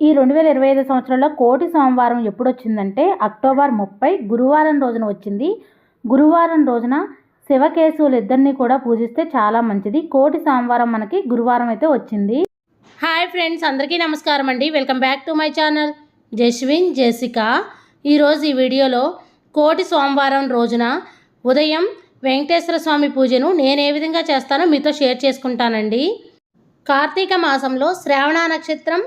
ఈ రెండు వేల ఇరవై ఐదు సంవత్సరంలో కోటి సోమవారం ఎప్పుడు వచ్చిందంటే అక్టోబర్ ముప్పై గురువారం రోజున వచ్చింది. గురువారం రోజున శివకేశవులు ఇద్దరిని కూడా పూజిస్తే చాలా మంచిది. కోటి సోమవారం మనకి గురువారం అయితే వచ్చింది. హాయ్ ఫ్రెండ్స్ అందరికీ నమస్కారం అండి. Welcome back to my channel. Jaswin Jessica ఈరోజు ఈ వీడియోలో కోటి సోమవారం రోజున ఉదయం వెంకటేశ్వర స్వామి పూజను నేను ఏ విధంగా చేస్తానో మీతో షేర్ చేసుకుంటానండి. కార్తీక మాసంలో శ్రావణ నక్షత్రం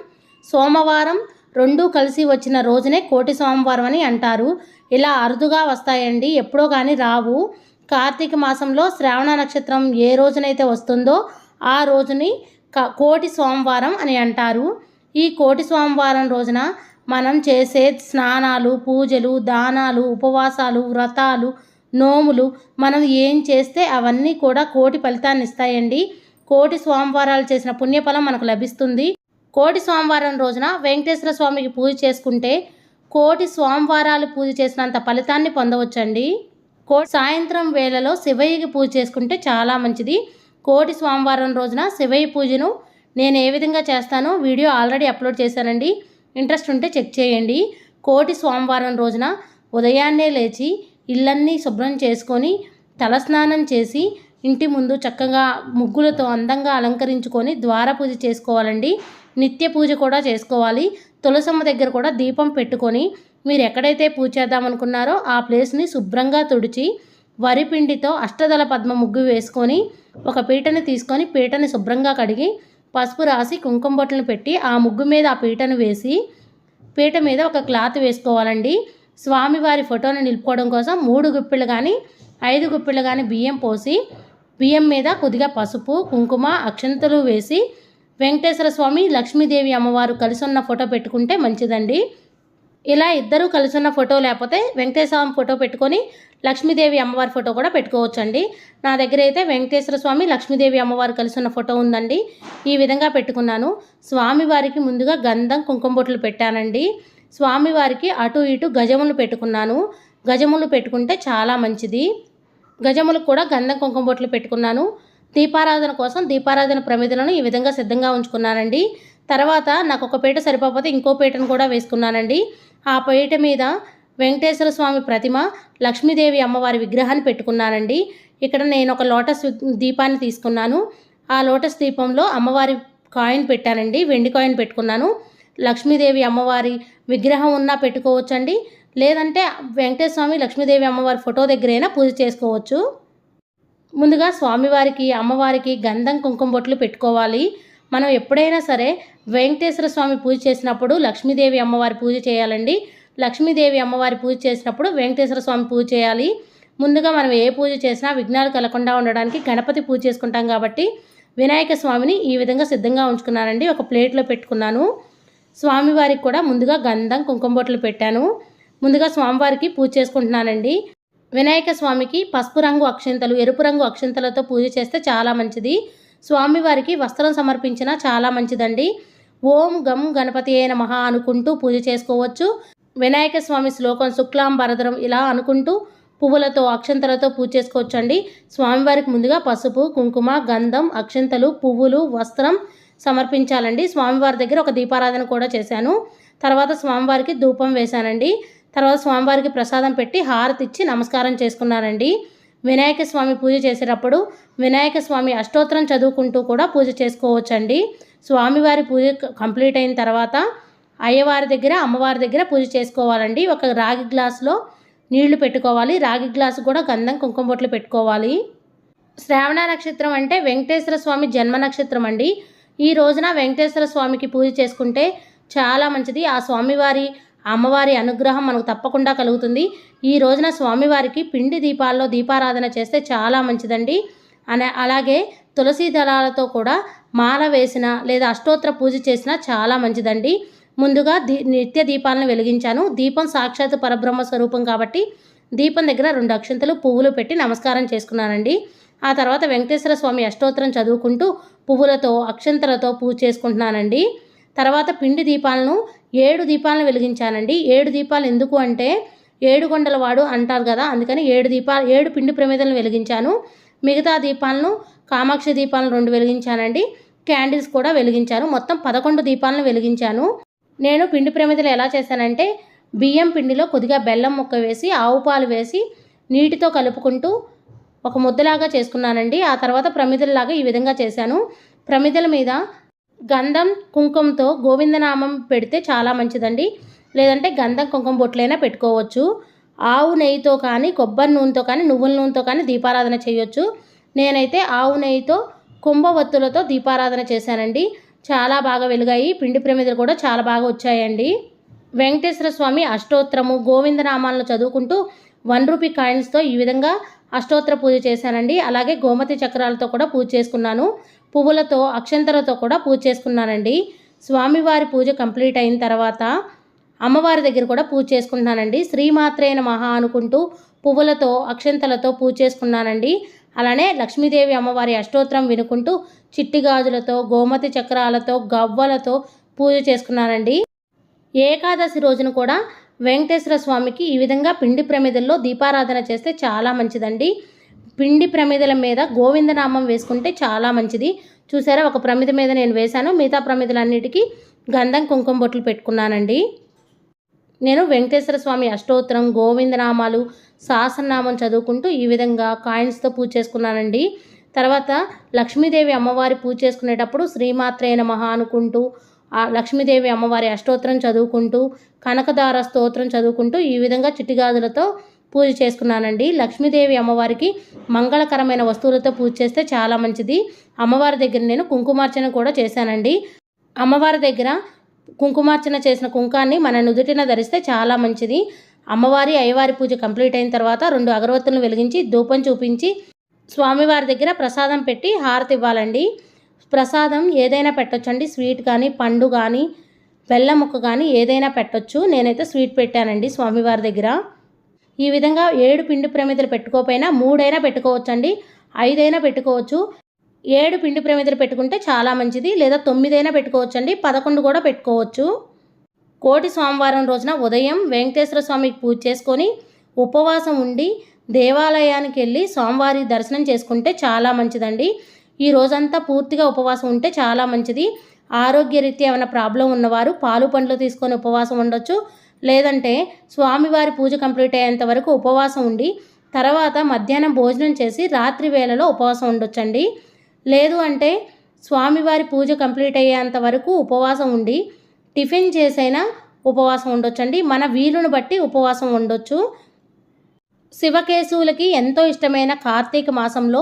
సోమవారం రెండూ కలిసి వచ్చిన రోజునే కోటి సోమవారం అని అంటారు. ఇలా అరుదుగా వస్తాయండి ఎప్పుడో కానీ రావు. కార్తీక మాసంలో శ్రావణ నక్షత్రం ఏ రోజునైతే వస్తుందో ఆ రోజుని క- కోటి సోమవారం అని అంటారు. ఈ కోటి సోమవారం రోజున మనం చేసే స్నానాలు పూజలు దానాలు ఉపవాసాలు వ్రతాలు నోములు మనం ఏం చేస్తే అవన్నీ కూడా కోటి ఫలితాన్ని ఇస్తాయండి. కోటి సోమవారాలు చేసిన పుణ్యఫలం మనకు లభిస్తుంది. కోటి సోమవారం రోజున వెంకటేశ్వర స్వామికి పూజ చేసుకుంటే కోటి సోమవారాలు పూజ చేసినంత ఫలితాన్ని పొందవచ్చండి. కో సాయంత్రం వేళలో శివయ్యకి పూజ చేసుకుంటే చాలా మంచిది. కోటి సోమవారం రోజున శివయ్య పూజను నేను ఏ విధంగా చేస్తానో వీడియో ఆల్రెడీ అప్లోడ్ చేశానండి. ఇంట్రెస్ట్ ఉంటే చెక్ చేయండి. కోటి సోమవారం రోజున ఉదయాన్నే లేచి ఇళ్ళన్నీ శుభ్రం చేసుకొని తలస్నానం చేసి ఇంటి ముందు చక్కగా ముగ్గులతో అందంగా అలంకరించుకొని ద్వార పూజ చేసుకోవాలండి. నిత్య పూజ కూడా చేసుకోవాలి. తులసమ్మ దగ్గర కూడా దీపం పెట్టుకొని మీరు ఎక్కడైతే పూజ చేద్దామనుకున్నారో ఆ ప్లేస్ని శుభ్రంగా తుడిచి వరి పిండితో అష్టదళ పద్మ ముగ్గు వేసుకొని ఒక పీటని తీసుకొని పీటని శుభ్రంగా కడిగి పసుపు రాసి కుంకుమ బొట్టలను పెట్టి ఆ ముగ్గు మీద ఆ పీటను వేసి పీట మీద ఒక క్లాత్ వేసుకోవాలండి. స్వామివారి ఫోటోని నిలుపుకోవడం కోసం మూడు గుప్పిళ్ళు కానీ ఐదు గుప్పిళ్ళు కానీ బియ్యం పోసి బియ్యం మీద కొద్దిగా పసుపు కుంకుమ అక్షంతలు వేసి వెంకటేశ్వర స్వామి లక్ష్మీదేవి అమ్మవారు కలిసి ఉన్న ఫోటో పెట్టుకుంటే మంచిదండి. ఇలా ఇద్దరు కలిసి ఉన్న ఫోటో లేకపోతే వెంకటేశ్వర స్వామి ఫోటో పెట్టుకొని లక్ష్మీదేవి అమ్మవారి ఫోటో కూడా పెట్టుకోవచ్చండి. నా దగ్గర అయితే వెంకటేశ్వర స్వామి లక్ష్మీదేవి అమ్మవారు కలిసి ఉన్న ఫోటో ఉందండి. ఈ విధంగా పెట్టుకున్నాను. స్వామివారికి ముందుగా గంధం కుంకుమ బొట్లు పెట్టానండి. స్వామివారికి అటు ఇటు గజములు పెట్టుకున్నాను. గజములు పెట్టుకుంటే చాలా మంచిది. గజములకు కూడా గంధం కుంకుమ బొట్లు పెట్టుకున్నాను. దీపారాధన కోసం దీపారాధన ప్రమిదలను ఈ విధంగా సిద్ధంగా ఉంచుకున్నానండి. తర్వాత నాకు ఒక పీట సరిపోతే ఇంకో పీటను కూడా వేసుకున్నానండి. ఆ పీట మీద వెంకటేశ్వర స్వామి ప్రతిమ లక్ష్మీదేవి అమ్మవారి విగ్రహాన్ని పెట్టుకున్నానండి. ఇక్కడ నేను ఒక లోటస్ దీపాన్ని తీసుకున్నాను. ఆ లోటస్ దీపంలో అమ్మవారి కాయిన్ పెట్టానండి. వెండి కాయిన్ పెట్టుకున్నాను. లక్ష్మీదేవి అమ్మవారి విగ్రహం ఉన్నా పెట్టుకోవచ్చండి. లేదంటే వెంకటేశ్వర స్వామి లక్ష్మీదేవి అమ్మవారి ఫోటో దగ్గరైనా పూజ చేసుకోవచ్చు. ముందుగా స్వామివారికి అమ్మవారికి గంధం కుంకుమ బొట్లు పెట్టుకోవాలి. మనం ఎప్పుడైనా సరే వెంకటేశ్వర స్వామి పూజ చేసినప్పుడు లక్ష్మీదేవి అమ్మవారి పూజ చేయాలండి. లక్ష్మీదేవి అమ్మవారి పూజ చేసినప్పుడు వెంకటేశ్వర స్వామి పూజ చేయాలి. ముందుగా మనం ఏ పూజ చేసినా విఘ్నాలు కలగకుండా ఉండడానికి గణపతి పూజ చేసుకుంటాం కాబట్టి వినాయక స్వామిని ఈ విధంగా సిద్ధంగా ఉంచుకున్నానండి. ఒక ప్లేట్లో పెట్టుకున్నాను. స్వామివారికి కూడా ముందుగా గంధం కుంకుమ బొట్లు పెట్టాను. ముందుగా స్వామివారికి పూజ చేసుకుంటున్నానండి. వినాయక స్వామికి పసుపు రంగు అక్షింతలు ఎరుపు రంగు అక్షింతలతో పూజ చేస్తే చాలా మంచిది. స్వామివారికి వస్త్రం సమర్పించినా చాలా మంచిదండి. ఓం గం గణపతి అయిన మహా అనుకుంటూ పూజ చేసుకోవచ్చు. వినాయక స్వామి శ్లోకం శుక్లాం భరద్రం ఇలా అనుకుంటూ పువ్వులతో అక్షంతలతో పూజ చేసుకోవచ్చండి. స్వామివారికి ముందుగా పసుపు కుంకుమ గంధం అక్షంతలు పువ్వులు వస్త్రం సమర్పించాలండి. స్వామివారి దగ్గర ఒక దీపారాధన కూడా చేశాను. తర్వాత స్వామివారికి ధూపం వేశానండి. తర్వాత స్వామివారికి ప్రసాదం పెట్టి హారతి ఇచ్చి నమస్కారం చేసుకున్నానండి వినాయక స్వామి పూజ చేసేటప్పుడు వినాయక స్వామి అష్టోత్తరం చదువుకుంటూ కూడా పూజ చేసుకోవచ్చండి. స్వామివారి పూజ కంప్లీట్ అయిన తర్వాత అయ్యవారి దగ్గర అమ్మవారి దగ్గర పూజ చేసుకోవాలండి. ఒక రాగి గ్లాసులో నీళ్ళు పెట్టుకోవాలి. రాగి గ్లాసు కూడా గంధం కుంకుమ బొట్లు పెట్టుకోవాలి. శ్రావణ నక్షత్రం అంటే వెంకటేశ్వర స్వామి జన్మ నక్షత్రం అండి. ఈ రోజున వెంకటేశ్వర స్వామికి పూజ చేసుకుంటే చాలా మంచిది. ఆ స్వామివారి అమ్మవారి అనుగ్రహం మనకు తప్పకుండా కలుగుతుంది. ఈ రోజున స్వామివారికి పిండి దీపాల్లో దీపారాధన చేస్తే చాలా మంచిదండి. అనే అలాగే తులసి దళాలతో కూడా మాల వేసిన లేదా అష్టోత్తర పూజ చేసినా చాలా మంచిదండి. ముందుగా దీ నిత్య దీపాలను వెలిగించాను. దీపం సాక్షాత్ పరబ్రహ్మ స్వరూపం కాబట్టి దీపం దగ్గర రెండు అక్షంతలు పువ్వులు పెట్టి నమస్కారం చేసుకున్నానండి. ఆ తర్వాత వెంకటేశ్వర స్వామి అష్టోత్తరం చదువుకుంటూ పువ్వులతో అక్షంతలతో పూజ చేసుకుంటున్నానండి. తర్వాత పిండి దీపాలను ఏడు దీపాలను వెలిగించానండి. ఏడు దీపాలు ఎందుకు అంటే ఏడు కొండల వాడు అంటారు కదా అందుకని ఏడు దీపాలు ఏడు పిండి ప్రమిదలను వెలిగించాను. మిగతా దీపాలను కామాక్షి దీపాలను రెండు వెలిగించానండి. క్యాండిల్స్ కూడా వెలిగించాను. మొత్తం పదకొండు దీపాలను వెలిగించాను. నేను పిండి ప్రమిదలు ఎలా చేశానంటే బియ్యం పిండిలో కొద్దిగా బెల్లం ముక్క వేసి ఆవు పాలు వేసి నీటితో కలుపుకుంటూ ఒక ముద్దలాగా చేసుకున్నానండి. ఆ తర్వాత ప్రమిదలలాగా ఈ విధంగా చేశాను. ప్రమిదల మీద గంధం కుంకుమతో గోవిందనామం పెడితే చాలా మంచిదండి. లేదంటే గంధం కుంకుమ బొట్లైనా పెట్టుకోవచ్చు. ఆవు నెయ్యితో కానీ కొబ్బరి నూనెతో కానీ నువ్వుల నూనెతో కానీ దీపారాధన చేయొచ్చు. నేనైతే ఆవు నెయ్యితో కుంభవత్తులతో దీపారాధన చేశానండి. చాలా బాగా వెలుగాయి. పిండి ప్రమిదలు కూడా చాలా బాగా వచ్చాయండి. వెంకటేశ్వర స్వామి అష్టోత్తరము గోవిందనామాలను చదువుకుంటూ వన్ రూపీ కాయిన్స్తో ఈ విధంగా అష్టోత్తర పూజ చేశానండి. అలాగే గోమతి చక్రాలతో కూడా పూజ చేసుకున్నాను. పువ్వులతో అక్షంతలతో కూడా పూజ చేసుకున్నానండి. స్వామివారి పూజ కంప్లీట్ అయిన తర్వాత అమ్మవారి దగ్గర కూడా పూజ చేసుకుంటున్నానండి. శ్రీమాత్రేన మహా అనుకుంటూ పువ్వులతో అక్షంతలతో పూజ చేసుకున్నానండి. అలానే లక్ష్మీదేవి అమ్మవారి అష్టోత్తరం వినుకుంటూ చిట్టి గాజులతో గోమతి చక్రాలతో గవ్వలతో పూజ చేసుకున్నానండి. ఏకాదశి రోజున కూడా వెంకటేశ్వర స్వామికి ఈ విధంగా పిండి ప్రమిదల్లో దీపారాధన చేస్తే చాలా మంచిదండి. పిండి ప్రమిదల మీద గోవిందనామం వేసుకుంటే చాలా మంచిది. చూసారా ఒక ప్రమిద మీద నేను వేశాను. మిగతా ప్రమిదలన్నిటికీ గంధం కుంకుమ బొట్లు పెట్టుకున్నానండి. నేను వెంకటేశ్వర స్వామి అష్టోత్తరం గోవిందనామాలు సహస్రనామం చదువుకుంటూ ఈ విధంగా కాయిన్స్తో పూజ చేసుకున్నానండి. తర్వాత లక్ష్మీదేవి అమ్మవారి పూజ చేసుకునేటప్పుడు శ్రీమాత్రే నమః అనుకుంటూ ఆ లక్ష్మీదేవి అమ్మవారి అష్టోత్తరం చదువుకుంటూ కనకదార స్తోత్రం చదువుకుంటూ ఈ విధంగా చిట్టిగాజులతో పూజ చేసుకున్నానండి. లక్ష్మీదేవి అమ్మవారికి మంగళకరమైన వస్తువులతో పూజ చేస్తే చాలా మంచిది. అమ్మవారి దగ్గర నేను కుంకుమార్చన కూడా చేశానండి. అమ్మవారి దగ్గర కుంకుమార్చన చేసిన కుంకాన్ని మన నుదుటిన ధరిస్తే చాలా మంచిది. అమ్మవారి అయ్యవారి పూజ కంప్లీట్ అయిన తర్వాత రెండు అగరవత్తులను వెలిగించి ధూపం చూపించి స్వామివారి దగ్గర ప్రసాదం పెట్టి హారతి ఇవ్వాలండి. ప్రసాదం ఏదైనా పెట్టొచ్చండి. స్వీట్ కానీ పండు కానీ బెల్లం ముక్క కానీ ఏదైనా పెట్టొచ్చు. నేనైతే స్వీట్ పెట్టానండి స్వామివారి దగ్గర. ఈ విధంగా ఏడు పిండి ప్రమిదలు పెట్టుకోకపోయినా మూడైనా పెట్టుకోవచ్చండి ఐదైనా పెట్టుకోవచ్చు. ఏడు పిండి ప్రమిదలు పెట్టుకుంటే చాలా మంచిది లేదా తొమ్మిదైనా పెట్టుకోవచ్చండి పదకొండు కూడా పెట్టుకోవచ్చు. కోటి సోమవారం రోజున ఉదయం వెంకటేశ్వర స్వామికి పూజ చేసుకొని ఉపవాసం ఉండి దేవాలయానికి వెళ్ళి స్వామివారి దర్శనం చేసుకుంటే చాలా మంచిదండి. ఈ రోజంతా పూర్తిగా ఉపవాసం ఉంటే చాలా మంచిది. ఆరోగ్యరీత్యా ఏమైనా ప్రాబ్లం ఉన్నవారు పాలు పండ్లు తీసుకొని ఉపవాసం ఉండొచ్చు. లేదంటే స్వామివారి పూజ కంప్లీట్ అయ్యేంత వరకు ఉపవాసం ఉండి తర్వాత మధ్యాహ్నం భోజనం చేసి రాత్రి వేళలో ఉపవాసం ఉండొచ్చండి. లేదు అంటే స్వామివారి పూజ కంప్లీట్ అయ్యేంత వరకు ఉపవాసం ఉండి టిఫిన్ చేసైనా ఉపవాసం ఉండొచ్చండి. మన వీలును బట్టి ఉపవాసం ఉండొచ్చు. శివకేశవులకి ఎంతో ఇష్టమైన కార్తీక మాసంలో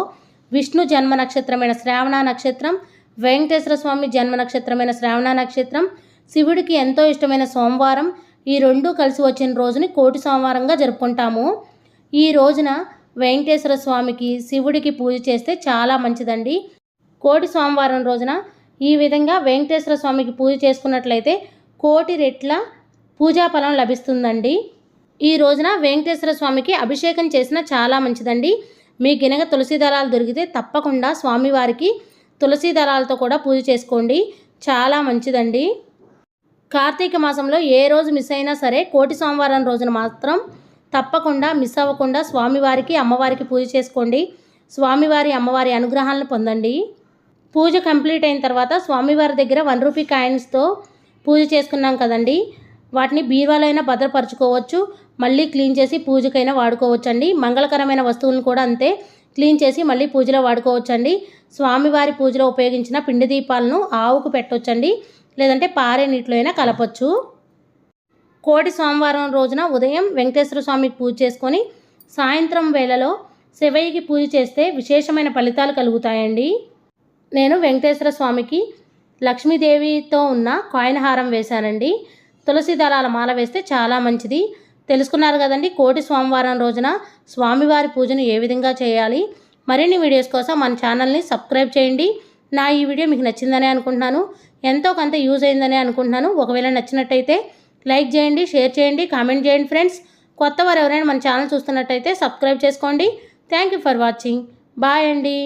విష్ణు జన్మ నక్షత్రమైన శ్రావణ నక్షత్రం వెంకటేశ్వర స్వామి జన్మ నక్షత్రమైన శ్రావణ నక్షత్రం శివుడికి ఎంతో ఇష్టమైన సోమవారం ఈ రెండు కలిసి వచ్చిన రోజుని కోటి సోమవారంగా జరుపుకుంటాము. ఈ రోజున వెంకటేశ్వర స్వామికి శివుడికి పూజ చేస్తే చాలా మంచిదండి. కోటి సోమవారం రోజున ఈ విధంగా వెంకటేశ్వర స్వామికి పూజ చేసుకున్నట్లయితే కోటి రెట్ల పూజా ఫలం లభిస్తుందండి. ఈ రోజున వెంకటేశ్వర స్వామికి అభిషేకం చేసిన చాలా మంచిదండి. మీ గినగ తులసి దళాలు దొరికితే తప్పకుండా స్వామివారికి తులసి దళాలతో కూడా పూజ చేసుకోండి. చాలా మంచిదండి. కార్తీక మాసంలో ఏ రోజు మిస్ అయినా సరే కోటి సోమవారం రోజున మాత్రం తప్పకుండా మిస్ అవ్వకుండా స్వామివారికి అమ్మవారికి పూజ చేసుకోండి. స్వామివారి అమ్మవారి అనుగ్రహాలను పొందండి. పూజ కంప్లీట్ అయిన తర్వాత స్వామివారి దగ్గర వన్ రూపీ కాయిన్స్తో పూజ చేసుకున్నాం కదండి. వాటిని బీరువాలైనా భద్రపరచుకోవచ్చు. మళ్ళీ క్లీన్ చేసి పూజకైనా వాడుకోవచ్చు అండి మంగళకరమైన వస్తువులను కూడా అంతే క్లీన్ చేసి మళ్ళీ పూజలో వాడుకోవచ్చండి. స్వామివారి పూజలో ఉపయోగించిన పిండి దీపాలను ఆవుకు పెట్టవచ్చండి లేదంటే పారే నీటిలో అయినా కలపచ్చు. కోటి సోమవారం రోజున ఉదయం వెంకటేశ్వర స్వామికి పూజ చేసుకొని సాయంత్రం వేళలో శివయ్యకి పూజ చేస్తే విశేషమైన ఫలితాలు కలుగుతాయండి. నేను వెంకటేశ్వర స్వామికి లక్ష్మీదేవితో ఉన్న కాయిన్ హారం వేశానండి. తులసి దళాల మాల వేస్తే చాలా మంచిది. తెలుసుకున్నారు కదండి కోటి సోమవారం రోజున స్వామివారి పూజను ఏ విధంగా చేయాలి? మరిన్ని వీడియోస్ కోసం మన ఛానల్ని సబ్స్క్రైబ్ చేయండి. నా ఈ వీడియో మీకు నచ్చిందని అనుకుంటున్నాను. ఎంతో కొంత యూజ్ అయిందని అనుకుంటున్నాను. ఒకవేళ నచ్చినట్టయితే లైక్ చేయండి షేర్ చేయండి కామెంట్ చేయండి ఫ్రెండ్స్. కొత్త వారు ఎవరైనా మన ఛానల్ చూస్తున్నట్టయితే సబ్స్క్రైబ్ చేసుకోండి. Thank you for watching. Bye అండి.